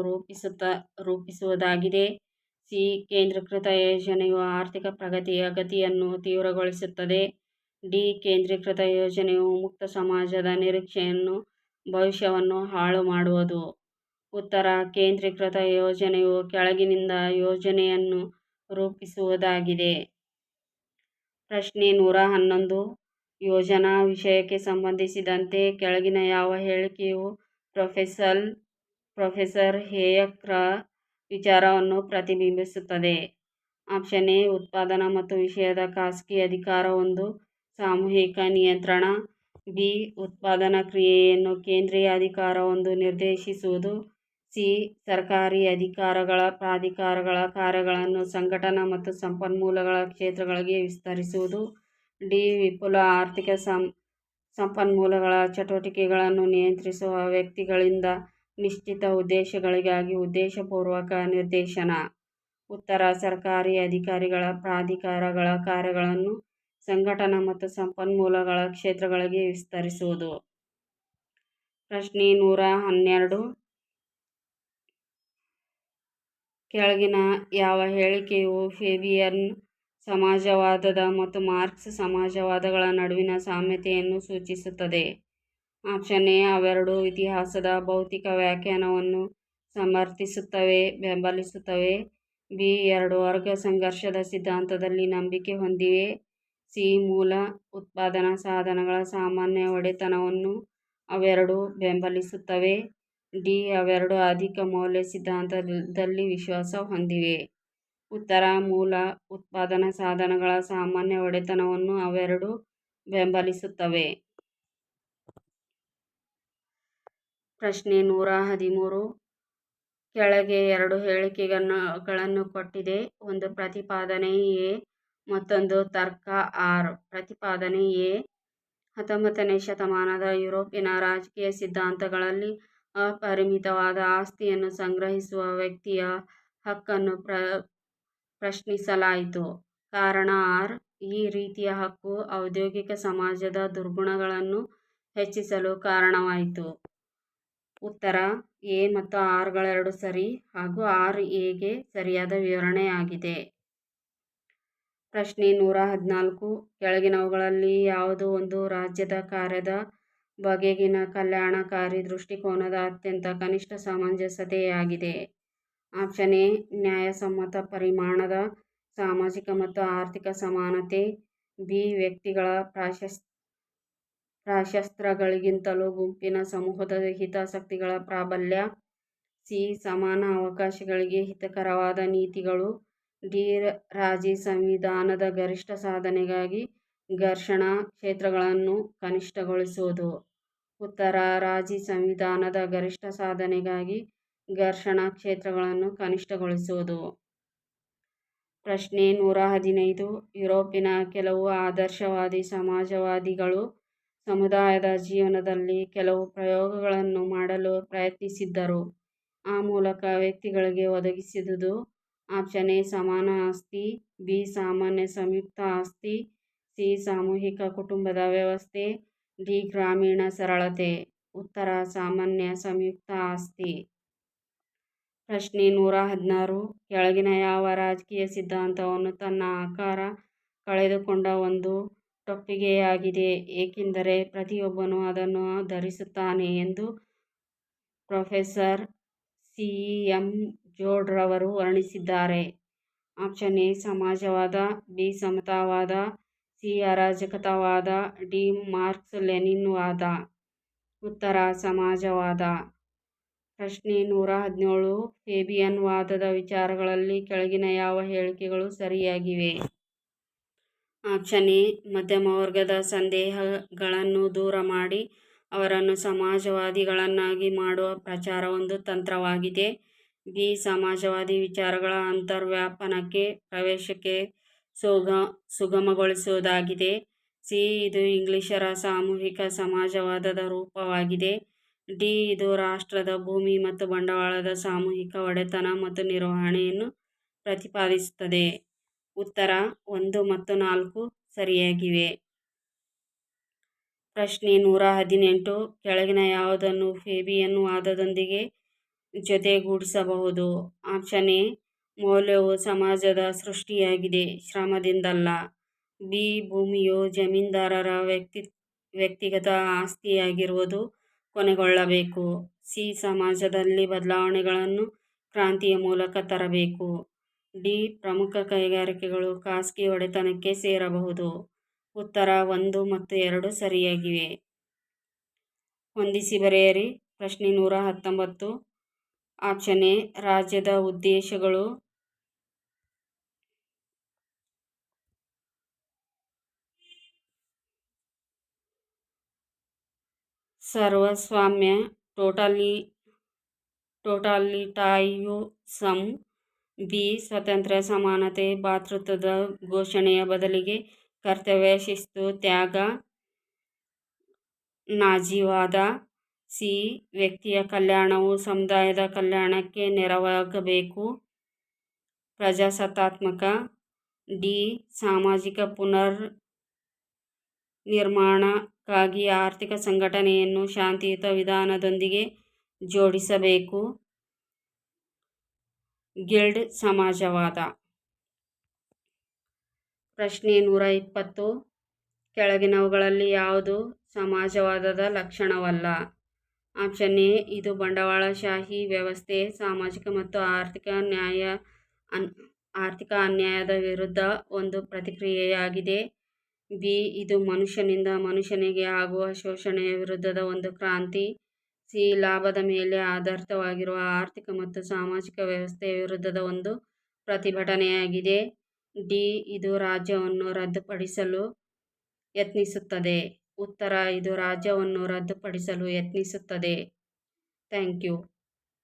ರೂಪಿಸುವುದಾಗಿದೆ. ಸಿ. ಕೇಂದ್ರೀಕೃತ ಯೋಜನೆಯು ಆರ್ಥಿಕ ಪ್ರಗತಿಯ ಗತಿಯನ್ನು ತೀವ್ರಗೊಳಿಸುತ್ತದೆ. ಡಿ. ಕೇಂದ್ರೀಕೃತ ಯೋಜನೆಯು ಮುಕ್ತ ಸಮಾಜದ ನಿರೀಕ್ಷೆಯನ್ನು, ಭವಿಷ್ಯವನ್ನು ಹಾಳು ಮಾಡುವುದು ಉತ್ತರ, ಕೇಂದ್ರೀಕೃತ ಯೋಜನೆಯು ಕೆಳಗಿನಿಂದ ಯೋಜನೆಯನ್ನು ರೂಪಿಸುವುದಾಗಿದೆ. ಪ್ರಶ್ನೆ ನೂರ ಹನ್ನೊಂದು ಯೋಜನಾ ವಿಷಯಕ್ಕೆ ಸಂಬಂಧಿಸಿದಂತೆ ಕೆಳಗಿನ ಯಾವ ಹೇಳಿಕೆಯು ಪ್ರೊಫೆಸರ್ ಪ್ರೊಫೆಸರ್ ಹೇಯಕ್ರ ವಿಚಾರವನ್ನು ಪ್ರತಿಬಿಂಬಿಸುತ್ತದೆ. ಆಪ್ಷನ್ ಎ, ಉತ್ಪಾದನಾ ಮತ್ತು ವಿಷಯದ ಖಾಸಗಿ ಅಧಿಕಾರ ಒಂದು, ಸಾಮೂಹಿಕ ನಿಯಂತ್ರಣ ಬಿ. ಉತ್ಪಾದನಾ ಕ್ರಿಯೆಯನ್ನು ಕೇಂದ್ರೀಯ ಅಧಿಕಾರ ಒಂದು ನಿರ್ದೇಶಿಸುವುದು ಸಿ. ಸರ್ಕಾರಿ ಅಧಿಕಾರಗಳ ಪ್ರಾಧಿಕಾರಗಳ ಕಾರ್ಯಗಳನ್ನು ಸಂಘಟನಾ ಮತ್ತು ಸಂಪನ್ಮೂಲಗಳ ಕ್ಷೇತ್ರಗಳಿಗೆ ವಿಸ್ತರಿಸುವುದು ಡಿ. ವಿಪುಲ ಆರ್ಥಿಕ ಸಂಪನ್ಮೂಲಗಳ ಚಟುವಟಿಕೆಗಳನ್ನು ನಿಯಂತ್ರಿಸುವ ವ್ಯಕ್ತಿಗಳಿಂದ ನಿಶ್ಚಿತ ಉದ್ದೇಶಗಳಿಗಾಗಿ ಉದ್ದೇಶಪೂರ್ವಕ ನಿರ್ದೇಶನ ಉತ್ತರ, ಸರ್ಕಾರಿ ಅಧಿಕಾರಿಗಳ ಪ್ರಾಧಿಕಾರಗಳ ಕಾರ್ಯಗಳನ್ನು ಸಂಘಟನಾ ಮತ್ತು ಸಂಪನ್ಮೂಲಗಳ ಕ್ಷೇತ್ರಗಳಿಗೆ ವಿಸ್ತರಿಸುವುದು. ಪ್ರಶ್ನೆ ನೂರ ಹನ್ನೆರಡು ಕೆಳಗಿನ ಯಾವ ಹೇಳಿಕೆಯು ಫೇಬಿಯನ್ ಸಮಾಜವಾದ ಮತ್ತು ಮಾರ್ಕ್ಸ್ ಸಮಾಜವಾದಗಳ ನಡುವಿನ ಸಾಮ್ಯತೆಯನ್ನು ಸೂಚಿಸುತ್ತದೆ? ಆಪ್ಷನ್ ಎ, ಅವೆರಡೂ ಇತಿಹಾಸದ ಭೌತಿಕ ವ್ಯಾಖ್ಯಾನವನ್ನು ಸಮರ್ಥಿಸುತ್ತವೆ, ಬೆಂಬಲಿಸುತ್ತವೆ ಬಿ. ಎರಡು ವರ್ಗ ಸಂಘರ್ಷದ ಸಿದ್ಧಾಂತದಲ್ಲಿ ನಂಬಿಕೆ ಹೊಂದಿವೆ ಸಿ. ಮೂಲ ಉತ್ಪಾದನಾ ಸಾಧನಗಳ ಸಾಮಾನ್ಯ ಒಡೆತನವನ್ನು ಅವೆರಡು ಬೆಂಬಲಿಸುತ್ತವೆ ಡಿ. ಅವೆರಡು ಅಧಿಕ ಮೌಲ್ಯ ಸಿದ್ಧಾಂತದಲ್ಲಿ ವಿಶ್ವಾಸ ಹೊಂದಿವೆ. ಉತ್ತರ ಮೂಲ ಉತ್ಪಾದನಾ ಸಾಧನಗಳ ಸಾಮಾನ್ಯ ಒಡೆತನವನ್ನು ಅವೆರಡೂ ಬೆಂಬಲಿಸುತ್ತವೆ. ಪ್ರಶ್ನೆ ನೂರ ಹದಿಮೂರು ಕೆಳಗೆ ಎರಡು ಹೇಳಿಕೆಗಳನ್ನು ಕೊಟ್ಟಿದೆ. ಒಂದು ಪ್ರತಿಪಾದನೆ ಎ, ಮತ್ತೊಂದು ತರ್ಕ ಆರ್. ಪ್ರತಿಪಾದನೆ ಎ, ಹತ್ತೊಂಬತ್ತನೇ ಶತಮಾನದ ಯುರೋಪಿನ ರಾಜಕೀಯ ಸಿದ್ಧಾಂತಗಳಲ್ಲಿ ಅಪರಿಮಿತವಾದ ಆಸ್ತಿಯನ್ನು ಸಂಗ್ರಹಿಸುವ ವ್ಯಕ್ತಿಯ ಹಕ್ಕನ್ನು ಪ್ರಶ್ನಿಸಲಾಯಿತು. ಕಾರಣ ಆರ್. ಈ ರೀತಿಯ ಹಕ್ಕು ಔದ್ಯೋಗಿಕ ಸಮಾಜದ ದುರ್ಗುಣಗಳನ್ನು ಹೆಚ್ಚಿಸಲು ಕಾರಣವಾಯಿತು. ಉತ್ತರ, ಎ ಮತ್ತು ಆರ್ ಗಳೆರಡೂ ಸರಿ ಹಾಗೂ ಆರ್, ಎಗೆ ಸರಿಯಾದ ವಿವರಣೆಯಾಗಿದೆ. ಪ್ರಶ್ನೆ ನೂರ ಹದಿನಾಲ್ಕು, ಕೆಳಗಿನವುಗಳಲ್ಲಿ ಯಾವುದು ಒಂದು ರಾಜ್ಯದ ಕಾರ್ಯದ ಬಗೆಗಿನ ಕಲ್ಯಾಣಕಾರಿ ದೃಷ್ಟಿಕೋನದ ಅತ್ಯಂತ ಕನಿಷ್ಠ ಸಮಂಜಸತೆಯಾಗಿದೆ? ಆಪ್ಷನ್ ಎ ನ್ಯಾಯಸಮ್ಮತ ಪರಿಮಾಣದ ಸಾಮಾಜಿಕ ಮತ್ತು ಆರ್ಥಿಕ ಸಮಾನತೆ ಬಿ. ವ್ಯಕ್ತಿಗಳ ಪ್ರಾಶಸ್ತ್ಯಗಳಿಗಿಂತಲೂ ಗುಂಪಿನ ಸಮೂಹದ ಹಿತಾಸಕ್ತಿಗಳ ಪ್ರಾಬಲ್ಯ ಸಿ. ಸಮಾನ ಅವಕಾಶಗಳಿಗೆ ಹಿತಕರವಾದ ನೀತಿಗಳು ಡಿ. ರಾಜಿ ಸಂವಿಧಾನದ ಗರಿಷ್ಠ ಸಾಧನೆಗಾಗಿ ಘರ್ಷಣಾ ಕ್ಷೇತ್ರಗಳನ್ನು ಕನಿಷ್ಠಗೊಳಿಸುವುದು. ಉತ್ತರ, ರಾಜಿ ಸಂವಿಧಾನದ ಗರಿಷ್ಠ ಸಾಧನೆಗಾಗಿ ಘರ್ಷಣಾ ಕ್ಷೇತ್ರಗಳನ್ನು ಕನಿಷ್ಠಗೊಳಿಸುವುದು. ಪ್ರಶ್ನೆ ನೂರ ಹದಿನೈದು ಯುರೋಪಿನ ಕೆಲವು ಆದರ್ಶವಾದಿ ಸಮಾಜವಾದಿಗಳು ಸಮುದಾಯದ ಜೀವನದಲ್ಲಿ ಕೆಲವು ಪ್ರಯೋಗಗಳನ್ನು ಮಾಡಲು ಪ್ರಯತ್ನಿಸಿದ್ದರು. ಆ ಮೂಲಕ ವ್ಯಕ್ತಿಗಳಿಗೆ ಒದಗಿಸಿದುದು ಆಪ್ಷನ್ ಎ ಸಮಾನ ಆಸ್ತಿ, ಬಿ. ಸಾಮಾನ್ಯ ಸಂಯುಕ್ತ ಆಸ್ತಿ, ಸಿ. ಸಾಮೂಹಿಕ ಕುಟುಂಬದ ವ್ಯವಸ್ಥೆ, ಡಿ. ಗ್ರಾಮೀಣ ಸರಳತೆ ಉತ್ತರ, ಸಾಮಾನ್ಯ ಸಂಯುಕ್ತ ಆಸ್ತಿ. ಪ್ರಶ್ನೆ ನೂರ ಹದಿನಾರು ಕೆಳಗಿನ ಯಾವ ರಾಜಕೀಯ ಸಿದ್ಧಾಂತವನ್ನು ತನ್ನ ಆಕಾರ ಕಳೆದುಕೊಂಡ ಒಂದು ಟೊಪ್ಪಿಗೆಯಾಗಿದೆ ಏಕೆಂದರೆ ಪ್ರತಿಯೊಬ್ಬನೂ ಅದನ್ನು ಧರಿಸುತ್ತಾನೆ ಎಂದು ಪ್ರೊಫೆಸರ್ ಸಿ. ಎಂ. ಜೋಡ್ರವರು ವರ್ಣಿಸಿದ್ದಾರೆ? ಆಪ್ಷನ್ ಎ, ಸಮಾಜವಾದ, ಬಿ. ಸಮತಾವಾದ, ಸಿ. ಅರಾಜಕತಾವಾದ, ಡಿ. ಮಾರ್ಕ್ಸ್ ಲೆನಿನ್ವಾದ ಉತ್ತರ, ಸಮಾಜವಾದ. ಪ್ರಶ್ನೆ ನೂರ ಹದಿನೇಳು ಫೇಬಿಯನ್ ವಾದದ ವಿಚಾರಗಳಲ್ಲಿ ಕೆಳಗಿನ ಯಾವ ಹೇಳಿಕೆಗಳು ಸರಿಯಾಗಿವೆ? ಆಪ್ಷನ್ ಎ ಮಧ್ಯಮ ವರ್ಗದ ಸಂದೇಹಗಳನ್ನು ದೂರ ಮಾಡಿ, ಅವರನ್ನು ಸಮಾಜವಾದಿಗಳನ್ನಾಗಿ ಮಾಡುವ ಪ್ರಚಾರ ಒಂದು ತಂತ್ರವಾಗಿದೆ ಬಿ. ಸಮಾಜವಾದಿ ವಿಚಾರಗಳ ಅಂತರ್ವ್ಯಾಪನಕ್ಕೆ ಪ್ರವೇಶಕ್ಕೆ ಸುಗಮಗೊಳಿಸುವುದಾಗಿದೆ ಸಿ. ಇದು ಇಂಗ್ಲಿಷರ ಸಾಮೂಹಿಕ ಸಮಾಜವಾದದ ರೂಪವಾಗಿದೆ ಡಿ. ಇದು ರಾಷ್ಟ್ರದ ಭೂಮಿ ಮತ್ತು ಬಂಡವಾಳದ ಸಾಮೂಹಿಕ ಒಡೆತನ ಮತ್ತು ನಿರ್ವಹಣೆಯನ್ನು ಪ್ರತಿಪಾದಿಸುತ್ತದೆ. ಉತ್ತರ, ಒಂದು ಮತ್ತು ನಾಲ್ಕು ಸರಿಯಾಗಿವೆ. ಪ್ರಶ್ನೆ ನೂರ ಹದಿನೆಂಟು, ಕೆಳಗಿನ ಯಾವುದನ್ನು ಫೇಬಿಯನ್ ವಾದದೊಂದಿಗೆ ಜೊತೆಗೂಡಿಸಬಹುದು? ಆಪ್ಷನ್ ಎ, ಮೌಲ್ಯವು ಸಮಾಜದ ಸೃಷ್ಟಿಯಾಗಿದೆ, ಶ್ರಮದಿಂದಲ್ಲ ಬಿ. ಭೂಮಿಯು ಜಮೀನ್ದಾರರ ವ್ಯಕ್ತಿ, ವ್ಯಕ್ತಿಗತ ಆಸ್ತಿಯಾಗಿರುವುದು ಕೊನೆಗೊಳ್ಳಬೇಕು ಸಿ. ಸಮಾಜದಲ್ಲಿ ಬದಲಾವಣೆಗಳನ್ನು ಕ್ರಾಂತಿಯ ಮೂಲಕ ತರಬೇಕು ಡಿ. ಪ್ರಮುಖ ಕೈಗಾರಿಕೆಗಳು ಖಾಸಗಿ ಒಡೆತನಕ್ಕೆ ಸೇರಬಹುದು. ಉತ್ತರ ಒಂದು ಮತ್ತು ಎರಡು ಸರಿಯಾಗಿವೆ. ಹೊಂದಿಸಿ ಬರೆಯಿರಿ ಪ್ರಶ್ನೆ ನೂರ ಹತ್ತೊಂಬತ್ತು ಆಪ್ಷನ್ ಎ ರಾಜ್ಯದ ಉದ್ದೇಶಗಳು ಸರ್ವಸ್ವಾಮ್ಯ ಟೋಟಲಿ ಟೋಟಾಲಿಟಾರಿಯುಸಮ್ ಬಿ ಸ್ವತಂತ್ರ ಸಮಾನತೆ ಭಾತೃತ್ವದ ಘೋಷಣೆಯ ಬದಲಿಗೆ ಕರ್ತವ್ಯ, ಶಿಸ್ತು, ತ್ಯಾಗ, ನಾಜೀವಾದ ಸಿ ವ್ಯಕ್ತಿಯ ಕಲ್ಯಾಣವು ಸಮುದಾಯದ ಕಲ್ಯಾಣಕ್ಕೆ ನೆರವಾಗಬೇಕು. ಪ್ರಜಾಸತ್ತಾತ್ಮಕ ಡಿ ಸಾಮಾಜಿಕ ಪುನರ್ ನಿರ್ಮಾಣಕ್ಕಾಗಿ ಆರ್ಥಿಕ ಸಂಘಟನೆಯನ್ನು ಶಾಂತಿಯುತ ವಿಧಾನದೊಂದಿಗೆ ಜೋಡಿಸಬೇಕು. ಗಿಲ್ಡ್ ಸಮಾಜವಾದ. ಪ್ರಶ್ನೆ ನೂರ ಇಪ್ಪತ್ತು. ಕೆಳಗಿನವುಗಳಲ್ಲಿ ಯಾವುದು ಸಮಾಜವಾದದ ಲಕ್ಷಣವಲ್ಲ? ಆಪ್ಷನ್ ಎ, ಇದು ಬಂಡವಾಳಶಾಹಿ ವ್ಯವಸ್ಥೆ, ಸಾಮಾಜಿಕ ಮತ್ತು ಆರ್ಥಿಕ ನ್ಯಾಯ ಆರ್ಥಿಕ ಅನ್ಯಾಯದ ವಿರುದ್ಧ ಒಂದು ಪ್ರತಿಕ್ರಿಯೆಯಾಗಿದೆ. ಬಿ ಇದು ಮನುಷ್ಯನಿಂದ ಮನುಷ್ಯನಿಗೆ ಆಗುವ ಶೋಷಣೆಯ ವಿರುದ್ಧದ ಒಂದು ಕ್ರಾಂತಿ. ಸಿ, ಲಾಭದ ಮೇಲೆ ಆಧಾರಿತವಾಗಿರುವ ಆರ್ಥಿಕ ಮತ್ತು ಸಾಮಾಜಿಕ ವ್ಯವಸ್ಥೆಯ ವಿರುದ್ಧದ ಒಂದು ಪ್ರತಿಭಟನೆಯಾಗಿದೆ. ಡಿ, ಇದು ರಾಜ್ಯವನ್ನು ರದ್ದುಪಡಿಸಲು ಯತ್ನಿಸುತ್ತದೆ. ಉತ್ತರ, ಇದು ರಾಜ್ಯವನ್ನು ರದ್ದುಪಡಿಸಲು ಯತ್ನಿಸುತ್ತದೆ. Thank you.